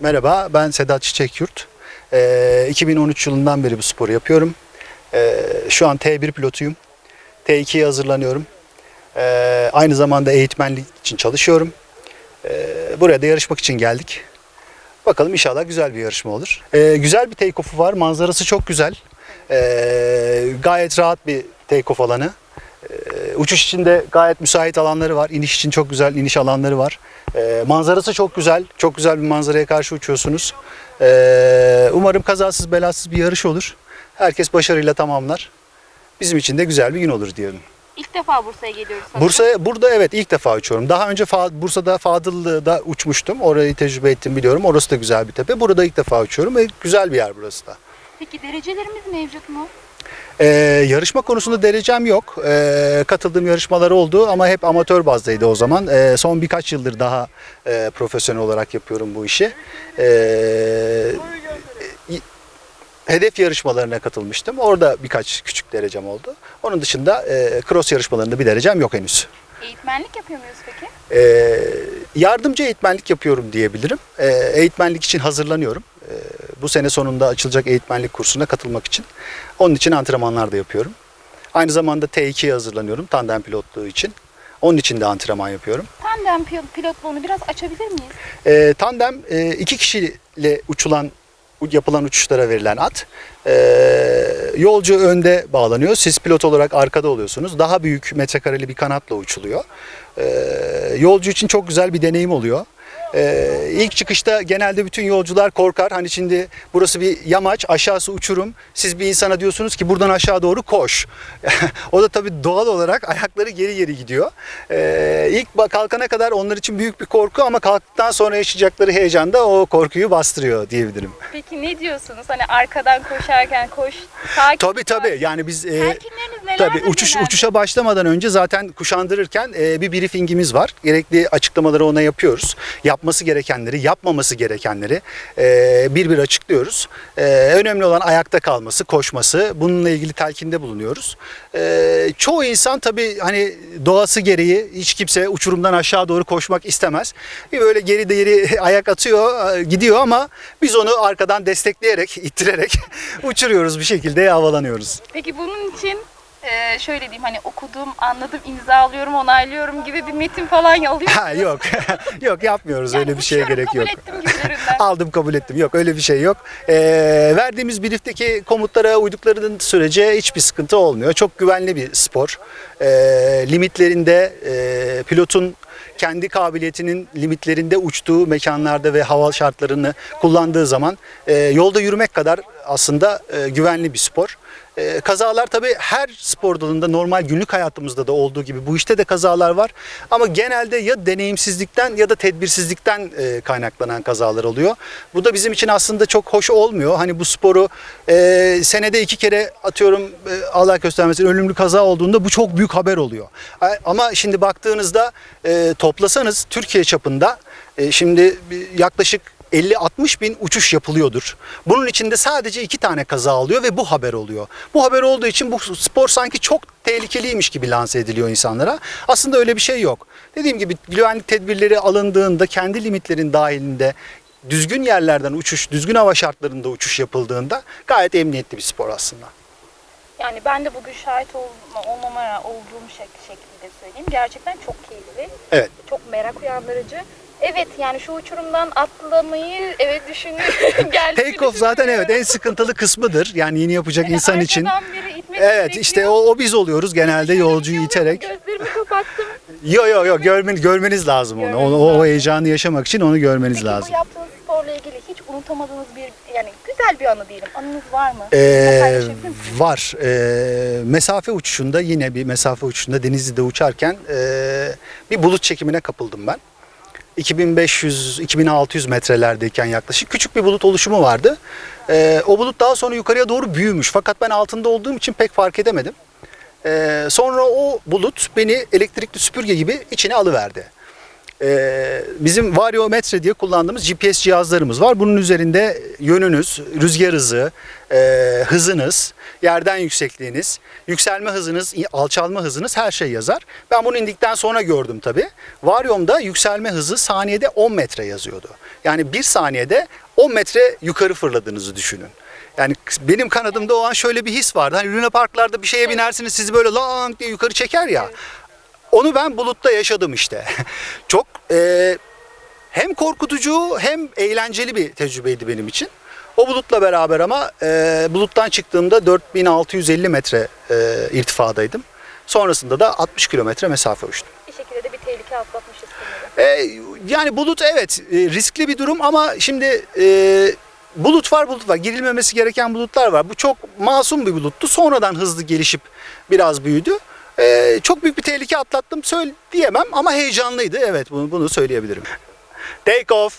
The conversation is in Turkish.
Merhaba, ben Sedat Çiçekyurt. Ee, 2013 yılından beri bu sporu yapıyorum. Ee, şu an T1 pilotuyum. T2'ye hazırlanıyorum. Ee, aynı zamanda eğitmenlik için çalışıyorum. Ee, buraya da yarışmak için geldik. Bakalım inşallah güzel bir yarışma olur. Ee, güzel bir take-off'u var. Manzarası çok güzel. Ee, gayet rahat bir take-off alanı. Ee, uçuş için de gayet müsait alanları var. İniş için çok güzel iniş alanları var. Ee, manzarası çok güzel. Çok güzel bir manzaraya karşı uçuyorsunuz. Ee, umarım kazasız belasız bir yarış olur. Herkes başarıyla tamamlar. Bizim için de güzel bir gün olur diyorum. İlk defa Bursa'ya geliyoruz sanırım. Bursa'ya burada evet ilk defa uçuyorum. Daha önce Fa- Bursa'da Fadıllı'da uçmuştum. Orayı tecrübe ettim biliyorum. Orası da güzel bir tepe. Burada ilk defa uçuyorum ve güzel bir yer burası da. Peki derecelerimiz mevcut mu? Ee, yarışma konusunda derecem yok. Ee, katıldığım yarışmalar oldu ama hep amatör bazdaydı o zaman. Ee, son birkaç yıldır daha e, profesyonel olarak yapıyorum bu işi. Ee, hedef yarışmalarına katılmıştım. Orada birkaç küçük derecem oldu. Onun dışında e, cross yarışmalarında bir derecem yok henüz. Eğitmenlik yapıyor muyuz peki? Ee, yardımcı eğitmenlik yapıyorum diyebilirim. Ee, eğitmenlik için hazırlanıyorum. Bu sene sonunda açılacak eğitmenlik kursuna katılmak için. Onun için antrenmanlar da yapıyorum. Aynı zamanda T2'ye hazırlanıyorum tandem pilotluğu için. Onun için de antrenman yapıyorum. Tandem pil- pilotluğunu biraz açabilir miyiz? Ee, tandem e, iki kişiyle uçulan yapılan uçuşlara verilen at. Ee, yolcu önde bağlanıyor. Siz pilot olarak arkada oluyorsunuz. Daha büyük metrekareli bir kanatla uçuluyor. Ee, yolcu için çok güzel bir deneyim oluyor. Ee, ilk çıkışta genelde bütün yolcular korkar. Hani şimdi burası bir yamaç, aşağısı uçurum. Siz bir insana diyorsunuz ki buradan aşağı doğru koş. o da tabii doğal olarak ayakları geri geri gidiyor. Ee, ilk kalkana kadar onlar için büyük bir korku ama kalktıktan sonra yaşayacakları heyecan da o korkuyu bastırıyor diyebilirim. Peki ne diyorsunuz? Hani arkadan koşarken koş, sakin. Tabii tabii yani biz... e, Telkinleriniz neler? Tabii uçuş uçuşa başlamadan önce zaten kuşandırırken e, bir briefingimiz var. Gerekli açıklamaları ona yapıyoruz. Yapması gerekenleri, yapmaması gerekenleri e, bir bir açıklıyoruz. E, önemli olan ayakta kalması, koşması. Bununla ilgili telkinde bulunuyoruz. E, çoğu insan tabii hani doğası gereği hiç kimse uçurumdan aşağı doğru koşmak istemez. Bir böyle geri geri ayak atıyor, e, gidiyor ama biz onu arkadan destekleyerek, ittirerek uçuruyoruz bir şekilde havalanıyoruz. Peki bunun için e, şöyle diyeyim hani okudum, anladım, imzalıyorum, onaylıyorum gibi bir metin falan alıyor. Ha yok. yok yapmıyoruz öyle bir şeye gerek kabul yok. ettim gibilerinden. Aldım kabul ettim. Yok öyle bir şey yok. Ee, verdiğimiz briefteki komutlara uyduklarının sürece hiçbir sıkıntı olmuyor. Çok güvenli bir spor. Ee, limitlerinde e, pilotun kendi kabiliyetinin limitlerinde uçtuğu mekanlarda ve hava şartlarını kullandığı zaman e, yolda yürümek kadar aslında e, güvenli bir spor. E, kazalar tabii her spor dalında normal günlük hayatımızda da olduğu gibi bu işte de kazalar var. Ama genelde ya deneyimsizlikten ya da tedbirsizlikten e, kaynaklanan kazalar oluyor. Bu da bizim için aslında çok hoş olmuyor. Hani bu sporu e, senede iki kere atıyorum e, Allah göstermesin ölümlü kaza olduğunda bu çok büyük haber oluyor. Ama şimdi baktığınızda e, toplasanız Türkiye çapında e, şimdi yaklaşık 50-60 bin uçuş yapılıyordur. Bunun içinde sadece iki tane kaza oluyor ve bu haber oluyor. Bu haber olduğu için bu spor sanki çok tehlikeliymiş gibi lanse ediliyor insanlara. Aslında öyle bir şey yok. Dediğim gibi güvenlik tedbirleri alındığında kendi limitlerin dahilinde düzgün yerlerden uçuş, düzgün hava şartlarında uçuş yapıldığında gayet emniyetli bir spor aslında. Yani ben de bugün şahit olma, olmama olduğum şek- şekilde söyleyeyim. Gerçekten çok keyifli. Evet. Çok merak uyandırıcı. Evet yani şu uçurumdan atlamayı evet düşün geldi. Take off zaten evet en sıkıntılı kısmıdır. Yani yeni yapacak insan için. Evet işte o, o biz oluyoruz genelde yolcuyu iterek. Gözlerimi kapattım. Yo yo yo görmen, görmeniz lazım onu. O, o, o heyecanı yaşamak için onu görmeniz Peki lazım. bu yaptığınız sporla ilgili hiç unutamadığınız bir yani güzel bir anı diyelim. Anınız var mı? Ee, var. Ee, mesafe uçuşunda yine bir mesafe uçuşunda Denizli'de uçarken ee, bir bulut çekimine kapıldım ben. 2500-2600 metrelerdeyken yaklaşık küçük bir bulut oluşumu vardı. Ee, o bulut daha sonra yukarıya doğru büyümüş fakat ben altında olduğum için pek fark edemedim. Ee, sonra o bulut beni elektrikli süpürge gibi içine alıverdi. Ee, bizim variometre diye kullandığımız GPS cihazlarımız var. Bunun üzerinde yönünüz, rüzgar hızı, e, hızınız, yerden yüksekliğiniz, yükselme hızınız, alçalma hızınız her şey yazar. Ben bunu indikten sonra gördüm tabii. Varyomda yükselme hızı saniyede 10 metre yazıyordu. Yani bir saniyede 10 metre yukarı fırladığınızı düşünün. Yani benim kanadımda o an şöyle bir his vardı. Hani Luna Parklarda bir şeye binersiniz sizi böyle lang diye yukarı çeker ya. Onu ben bulutta yaşadım işte. Çok e, hem korkutucu hem eğlenceli bir tecrübeydi benim için. O bulutla beraber ama e, buluttan çıktığımda 4650 metre e, irtifadaydım. Sonrasında da 60 kilometre mesafe uçtum. Bir şekilde de bir tehlike atlatmışız. E, yani bulut evet e, riskli bir durum ama şimdi e, bulut var bulut var. Girilmemesi gereken bulutlar var. Bu çok masum bir buluttu. Sonradan hızlı gelişip biraz büyüdü. E, çok büyük bir tehlike atlattım söyle diyemem ama heyecanlıydı. Evet bunu, bunu söyleyebilirim. Take off.